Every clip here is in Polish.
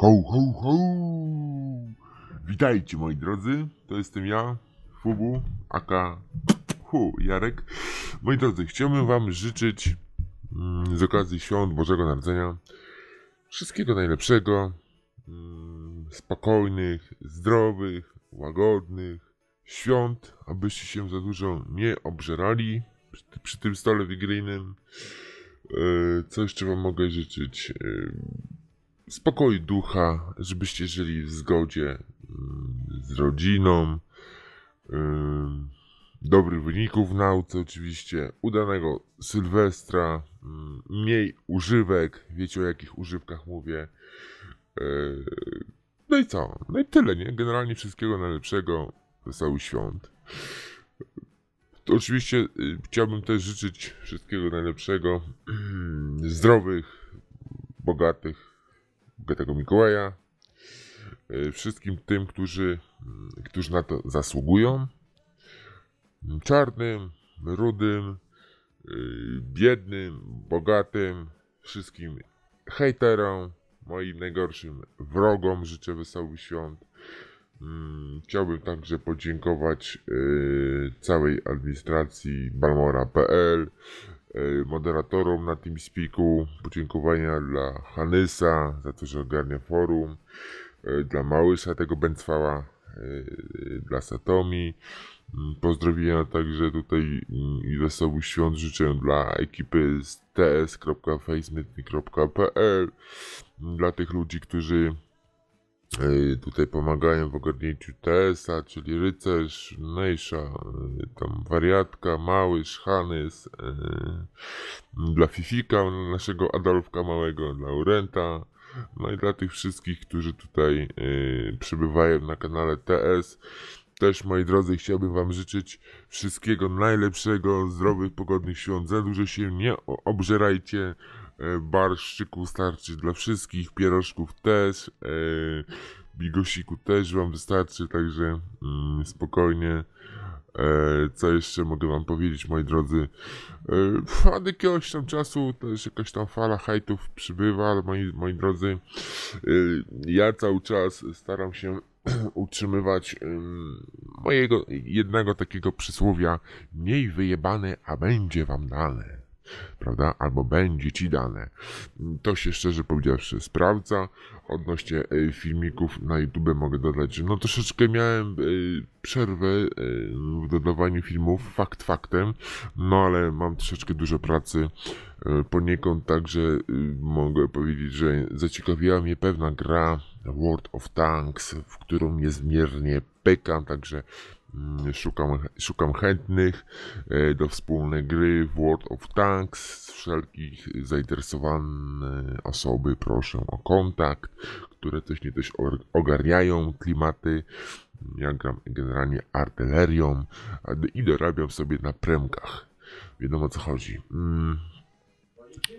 Ho, ho, ho! Witajcie moi drodzy, to jestem ja, Fubu, aka Hu, Jarek. Moi drodzy, chciałbym wam życzyć mm, z okazji świąt Bożego Narodzenia wszystkiego najlepszego, mm, spokojnych, zdrowych, łagodnych świąt, abyście się za dużo nie obżerali przy, przy tym stole wigilijnym. E, Co jeszcze wam mogę życzyć? Spokoju ducha, żebyście żyli w zgodzie mm, z rodziną, ym, dobrych wyników w nauce oczywiście, udanego Sylwestra, ym, mniej używek, wiecie o jakich używkach mówię. No i co? No i tyle, nie? Generalnie wszystkiego najlepszego, wesołych świąt. To oczywiście y, chciałbym też życzyć wszystkiego najlepszego, zdrowych, bogatych, bogatego Mikołaja. y, Wszystkim tym, którzy, mm, którzy na to zasługują. Czarnym, rudym, y, biednym, bogatym, wszystkim hejterom, moim najgorszym wrogom życzę wesołych świąt. Mm, Chciałbym także podziękować y, całej administracji balmora.pl, y, moderatorom na TeamSpeaku, podziękowania dla Hanysa za to, że ogarnia forum, y, dla Małysza tego Bęcwała, y, dla Satomi. Mm, Pozdrowienia także tutaj mm, i wesołych świąt życzę dla ekipy z ts.facemetni.pl, dla tych ludzi, którzy tutaj pomagają w ogarnięciu TS-a, czyli rycerz, Nejsza, y, tam wariatka, Małysz, Hanys, y, dla Fifika, naszego Adolfka Małego, dla Urenta, no i dla tych wszystkich, którzy tutaj y, przybywają na kanale TS. Też, moi drodzy, chciałbym Wam życzyć wszystkiego najlepszego, zdrowych, pogodnych świąt. Za dużo się nie obżerajcie. E, Barszczyku starczy dla wszystkich, pierożków też, e, bigosiku też Wam wystarczy, także mm, spokojnie. E, co jeszcze mogę Wam powiedzieć, moi drodzy? Od jakiegoś tam czasu też jakaś tam fala hejtów przybywa, ale moi, moi drodzy, ja cały czas staram się utrzymywać ym, mojego jednego takiego przysłowia mniej wyjebane, a będzie wam dane. Prawda? Albo będzie ci dane. To się szczerze powiedziawszy sprawdza. Odnośnie y, filmików na YouTube mogę dodać, że no troszeczkę miałem y, przerwę y, w dodawaniu filmów, fakt faktem, no ale mam troszeczkę dużo pracy. Poniekąd także mogę powiedzieć, że zaciekawiła mnie pewna gra World of Tanks, w którą niezmiernie pykam, także szukam, szukam chętnych e, do wspólnej gry w World of Tanks. Wszelkich zainteresowane osoby proszę o kontakt, które też nie or- ogarniają klimaty. Ja gram generalnie artylerią i dorabiam sobie na premkach. Wiadomo o co chodzi. Mm.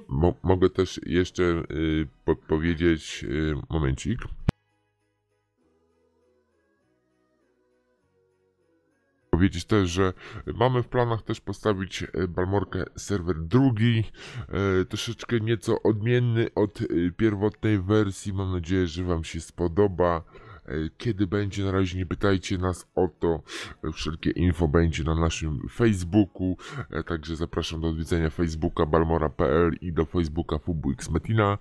Mo- mogę też jeszcze y, podpowiedzieć, y, momencik. Powiedzieć też, że mamy w planach też postawić e, Balmorkę serwer drugi, e, troszeczkę nieco odmienny od e, pierwotnej wersji. Mam nadzieję, że Wam się spodoba. Kiedy będzie, na razie nie pytajcie nas o to. Wszelkie info będzie na naszym Facebooku. Także zapraszam do odwiedzenia Facebooka balmora.pl i do Facebooka FubuX Metina.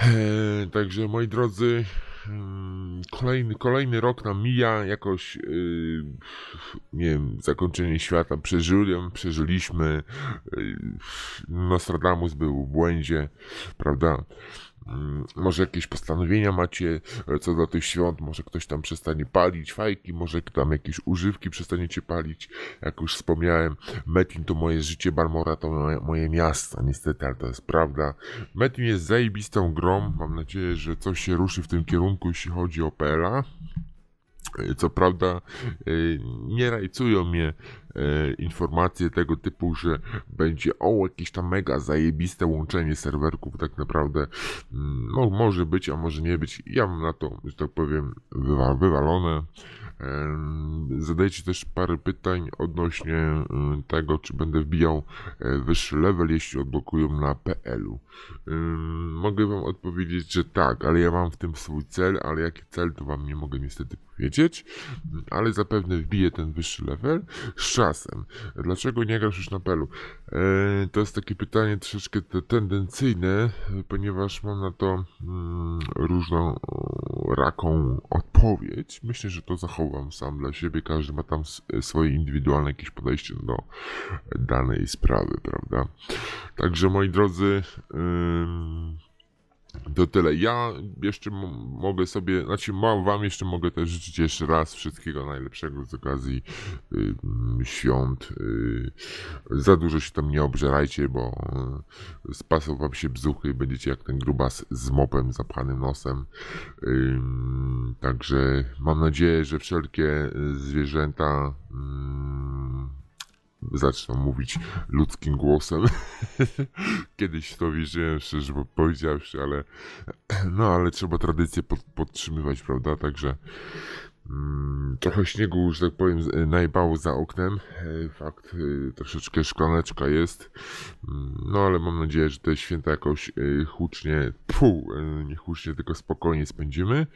E, Także moi drodzy, mm, kolejny, kolejny rok nam mija, jakoś yy, nie wiem, zakończenie świata przeżyłem, przeżyliśmy. Yy, Nostradamus był w błędzie, prawda? Mm, Może jakieś postanowienia macie e, co do tych świąt, może ktoś tam przestanie palić fajki, może tam jakieś używki przestaniecie palić. Jak już wspomniałem, Metin to moje życie, Balmora to moje, moje miasto, niestety, ale to jest prawda. Metin jest zajebistą grą, mam nadzieję, że coś się ruszy w tym kierunku, jeśli chodzi o PLA. Co prawda, e, nie rajcują mnie e, informacje tego typu, że będzie o jakieś tam mega zajebiste łączenie serwerków. Tak naprawdę no, może być, a może nie być. Ja mam na to, że tak powiem, wywa- wywalone. Zadajcie też parę pytań odnośnie y, tego, czy będę wbijał e, wyższy level, jeśli odblokują na PL-u. Mogę wam odpowiedzieć, że tak, ale ja mam w tym swój cel, ale jaki cel to wam nie mogę niestety powiedzieć, ale zapewne wbiję ten wyższy level z czasem. Dlaczego nie grasz już na PL-u? E, To jest takie pytanie troszeczkę te- tendencyjne, ponieważ mam na to mm, różną raką odpowiedź. Myślę, że to zachowam sam dla siebie. Każdy ma tam swoje indywidualne jakieś podejście do danej sprawy, prawda? Także moi drodzy, ym, to tyle. Ja jeszcze mogę sobie, znaczy ma- wam jeszcze mogę też życzyć jeszcze raz wszystkiego najlepszego z okazji ym, świąt. Y, za dużo się tam nie obżerajcie, bo y, spasą wam się bzuchy i będziecie jak ten grubas z mopem zapchanym nosem. Ym, Także mam nadzieję, że wszelkie y, zwierzęta zaczną mówić ludzkim głosem. Kiedyś to wierzyłem, szczerze powiedziawszy, ale no ale trzeba tradycję pod, podtrzymywać, prawda? Także trochę śniegu, że tak powiem, z- najbało za oknem. E, Fakt, y, troszeczkę szklaneczka jest. Mm, No ale mam nadzieję, że te święta jakoś hucznie, pu, nie hucznie, tylko spokojnie spędzimy.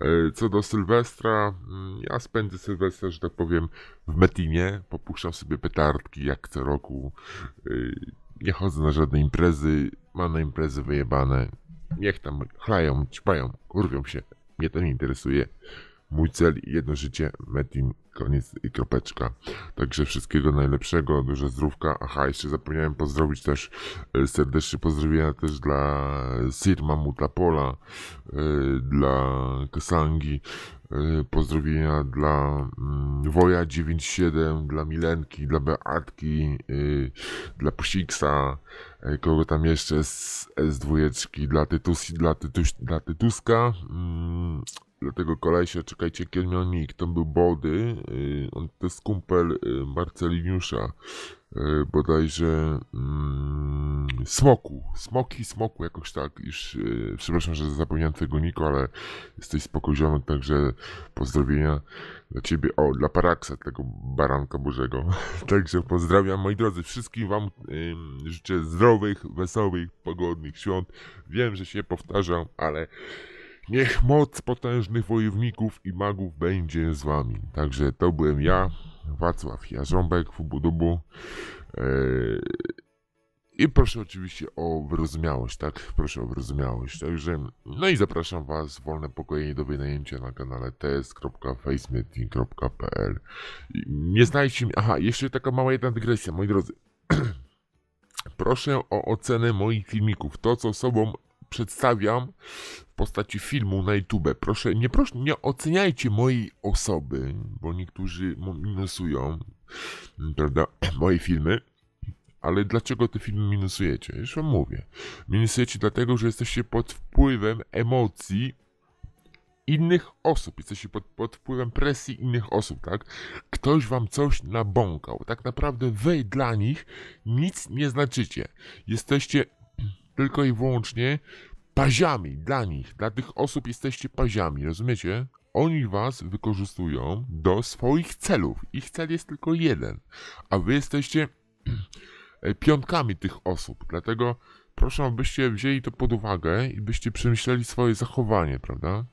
E, Co do Sylwestra, mm, ja spędzę Sylwestra, że tak powiem, w Metinie. Popuszczam sobie petardki jak co roku. Nie chodzę na żadne imprezy. Mam na imprezy wyjebane. Niech tam chlają, ćpają, kurwią się. Mnie to nie interesuje. Mój cel i jedno życie, Metin, koniec i kropeczka. Także wszystkiego najlepszego, dużo zdrówka. Aha, jeszcze zapomniałem pozdrowić też e, serdeczne pozdrowienia też dla Sirma Mutapola, e, dla Kasangi, e, pozdrowienia dla mm, Woja 97, dla Milenki, dla Beatki, dla Pusiksa, kogo tam jeszcze z S2, dla, Tytusi, dla, Tytuś, dla Tytuska, mm, dla tego kolesia, czekajcie, jaki on miał to był Body, y, on to jest kumpel y, Marceliniusza, y, bodajże mm, Smoku, Smoki, Smoku, jakoś tak, już, y, przepraszam, że zapomniałem twojego niku, ale jesteś spoko ziomek, także pozdrowienia dla ciebie, o, dla Paraksa, tego baranka bożego, także pozdrawiam, moi drodzy, wszystkim wam życzę zdrowych, wesołych, pogodnych świąt, wiem, że się powtarzam, ale Niech moc potężnych wojowników i magów będzie z wami. Także to byłem ja, Wacław Jarząbek, Fubudubu. Eee, I proszę oczywiście o wyrozumiałość, tak? Proszę o wyrozumiałość. Także, no i zapraszam was w wolne pokoje do wynajęcia na kanale ts.facemeeting.pl Nie znajcie mi... Aha, jeszcze taka mała jedna dygresja, moi drodzy. Proszę o ocenę moich filmików. To, co sobą przedstawiam w postaci filmu na YouTube. Proszę, nie, proszę, nie oceniajcie mojej osoby, bo niektórzy minusują, prawda, moje filmy. Ale dlaczego te filmy minusujecie? Już wam mówię. Minusujecie dlatego, że jesteście pod wpływem emocji innych osób. Jesteście pod, pod wpływem presji innych osób, tak? Ktoś wam coś nabąkał. Tak naprawdę wy dla nich nic nie znaczycie. Jesteście tylko i wyłącznie paziami dla nich. Dla tych osób jesteście paziami, rozumiecie? Oni was wykorzystują do swoich celów. Ich cel jest tylko jeden, a wy jesteście piątkami tych osób. Dlatego proszę, abyście wzięli to pod uwagę i byście przemyśleli swoje zachowanie, prawda?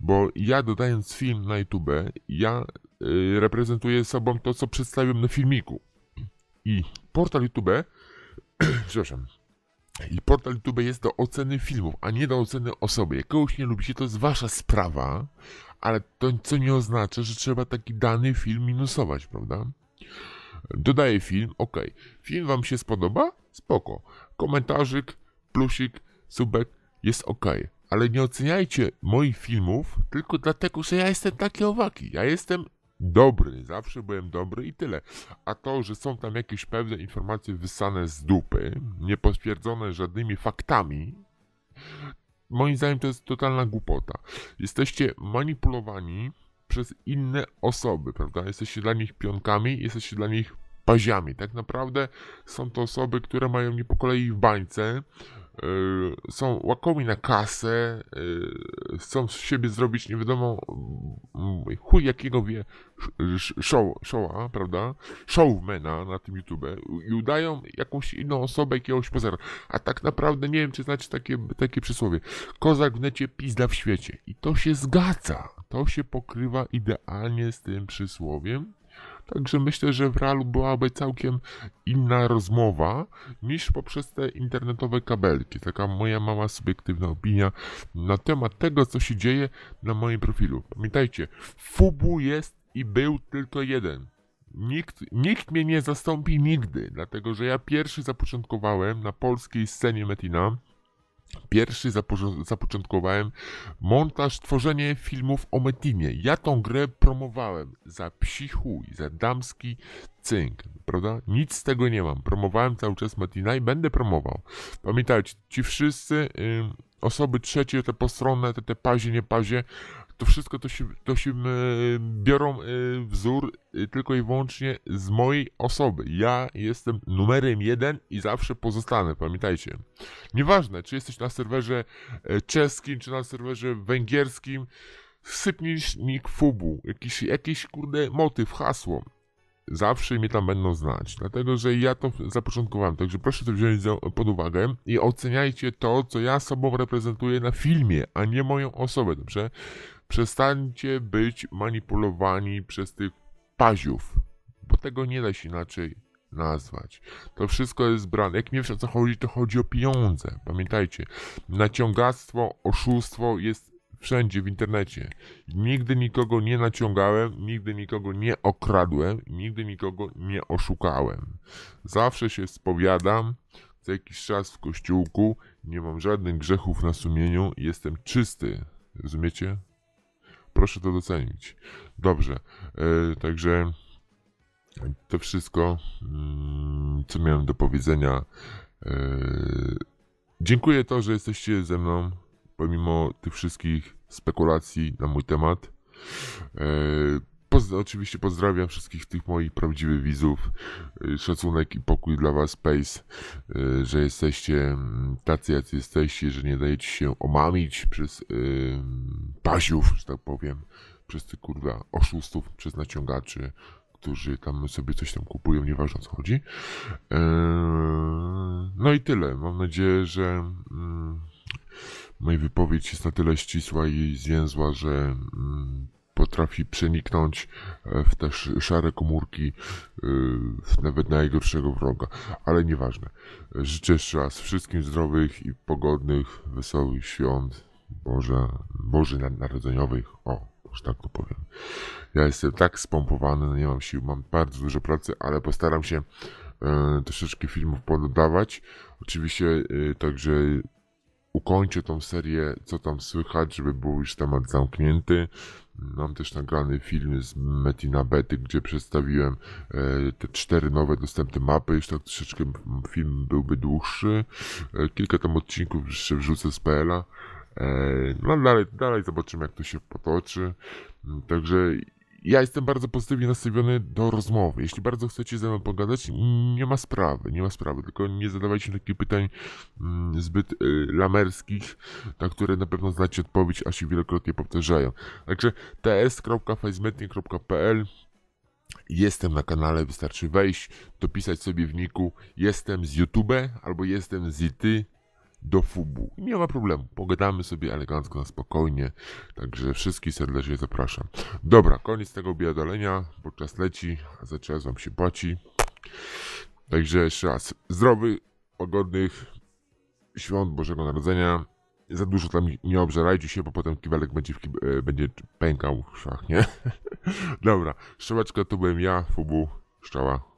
Bo ja dodając film na YouTube, ja y, reprezentuję sobą to, co przedstawiam na filmiku. I portal YouTube, przepraszam, i portal YouTube jest do oceny filmów, a nie do oceny osoby. Jak kogoś nie lubicie, to jest wasza sprawa, ale to co nie oznacza, że trzeba taki dany film minusować, prawda? Dodaję film, ok. Film wam się spodoba? Spoko. Komentarzyk, plusik, subek, jest ok. Ale nie oceniajcie moich filmów tylko dlatego, że ja jestem taki owaki. Ja jestem dobry, zawsze byłem dobry i tyle. A to, że są tam jakieś pewne informacje wysane z dupy, niepotwierdzone żadnymi faktami, moim zdaniem to jest totalna głupota. Jesteście manipulowani przez inne osoby, prawda? Jesteście dla nich pionkami, jesteście dla nich paziami. Tak naprawdę są to osoby, które mają nie po kolei w bańce, są łakomi na kasę, y, chcą z siebie zrobić nie wiadomo y, chuj jakiego wie show, showa, prawda? Showmana na tym YouTube i udają jakąś inną osobę, jakiegoś pozera. A tak naprawdę nie wiem, czy znacie takie, takie przysłowie. Kozak w necie, pizda w świecie. I to się zgadza. To się pokrywa idealnie z tym przysłowiem. Także myślę, że w realu byłaby całkiem inna rozmowa niż poprzez te internetowe kabelki. Taka moja mała subiektywna opinia na temat tego, co się dzieje na moim profilu. Pamiętajcie, FUBU jest i był tylko jeden. Nikt, nikt mnie nie zastąpi nigdy, dlatego że ja pierwszy zapoczątkowałem na polskiej scenie Metina. Pierwszy zapo- zapoczątkowałem montaż, tworzenie filmów o Metinie. Ja tą grę promowałem za psi chuj, za damski cynk, prawda? Nic z tego nie mam. Promowałem cały czas Metina i będę promował. Pamiętajcie, ci wszyscy ym, osoby trzecie, te postronne, te, te pazie, nie pazie, to wszystko to się, to się y, biorą y, wzór y, tylko i wyłącznie z mojej osoby. Ja jestem numerem jeden i zawsze pozostanę, pamiętajcie. Nieważne, czy jesteś na serwerze e, czeskim, czy na serwerze węgierskim, sypnij nick fubu, jakiś, jakiś kurde motyw, hasło. Zawsze mnie tam będą znać, dlatego że ja to zapoczątkowałem, także proszę to wziąć pod uwagę i oceniajcie to, co ja sobą reprezentuję na filmie, a nie moją osobę, dobrze? Przestańcie być manipulowani przez tych paziów, bo tego nie da się inaczej nazwać. To wszystko jest brane. Jak nie wiesz o co chodzi, to chodzi o pieniądze. Pamiętajcie, naciągactwo, oszustwo jest wszędzie w internecie. Nigdy nikogo nie naciągałem, nigdy nikogo nie okradłem, nigdy nikogo nie oszukałem. Zawsze się spowiadam, co jakiś czas w kościółku, nie mam żadnych grzechów na sumieniu, jestem czysty. Rozumiecie? Proszę to docenić. Dobrze, e, także to wszystko, mm, co miałem do powiedzenia. E, dziękuję to, że jesteście ze mną, pomimo tych wszystkich spekulacji na mój temat. E, oczywiście pozdrawiam wszystkich tych moich prawdziwych widzów. E, Szacunek i pokój dla was, Space, e, że jesteście mm, tacy, jacy jesteście, że nie dajecie się omamić przez e, pasiów, że tak powiem, przez tych kurwa oszustów, przez naciągaczy, którzy tam sobie coś tam kupują, nieważne o co chodzi. Eee, No i tyle. Mam nadzieję, że mm, moja wypowiedź jest na tyle ścisła i zwięzła, że mm, potrafi przeniknąć e, w te sz- szare komórki e, nawet najgorszego wroga. Ale nieważne. Życzę jeszcze raz wszystkim zdrowych i pogodnych, wesołych świąt Boże, Boże Narodzeniowych. O, już tak to powiem. Ja jestem tak spompowany, no nie mam sił, mam bardzo dużo pracy, ale postaram się e, troszeczkę filmów pododawać. Oczywiście e, także ukończę tą serię, co tam słychać, żeby był już temat zamknięty. Mam też nagrany film z Metina Bety, gdzie przedstawiłem e, te cztery nowe dostępne mapy. Już tak troszeczkę film byłby dłuższy. E, kilka tam odcinków jeszcze wrzucę z PL-a. E, no dalej, dalej zobaczymy jak to się potoczy. Także ja jestem bardzo pozytywnie nastawiony do rozmowy. Jeśli bardzo chcecie ze mną pogadać, nie ma sprawy, nie ma sprawy, tylko nie zadawajcie takich pytań mm, zbyt y, lamerskich, na które na pewno znacie odpowiedź, a się wielokrotnie powtarzają. Także ts.facemetnie.pl Jestem na kanale, wystarczy wejść, dopisać sobie w niku jestem z YouTube albo jestem z IT do FUBU. Nie ma problemu, pogadamy sobie elegancko na spokojnie, także wszystkich serdecznie zapraszam. Dobra, koniec tego biadolenia, bo czas leci, a za czas wam się płaci. Także jeszcze raz, zdrowych, pogodnych świąt Bożego Narodzenia. Za dużo tam nie obżerajcie się, bo potem kiwelek będzie, kib- e, będzie pękał w szach, nie? Dobra, szczałeczka to byłem ja, Fubu, szczała.